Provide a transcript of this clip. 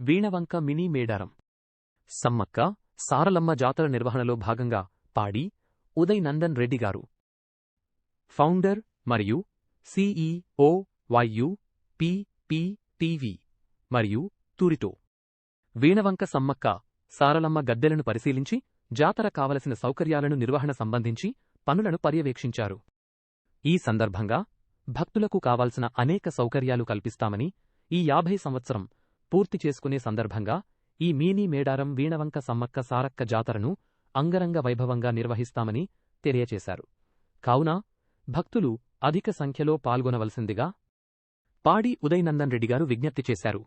Veenavanka mini Medaram. Sammakka Saralamma జాతర నిర్వహణలో భాగంగా పాడి ఉదయ్ నందన్ రెడ్డి గారు. ఫౌండర్ మరియు సిఈఓ వైయు పిపిటివి మరియు తూరిటో. వీణవంక సమ్మక్క సారలమ్మ గద్దెలను పరిశీలించి జాతర కావలసిన సౌకర్యాలను నిర్వహణ సంబంధించి పనులను పర్యవేక్షించారు. ఈ సందర్భంగా భక్తులకు కావాల్సిన అనేక సౌకర్యాలు కల్పిస్తామని ఈ యాభై సంవత్సరం పూర్తి చేసుకునే సందర్భంగా ఈ మీనీ మేడారం వీణవంక సమ్మక్క సారక్క జాతరను అంగరంగ వైభవంగా నిర్వహిస్తామని తెలియచేశారు. కావున భక్తులు అధిక సంఖ్యలో పాల్గొనవలసిందిగా పాడి ఉదయనందన్ రెడ్డి గారు విజ్ఞప్తి చేశారు.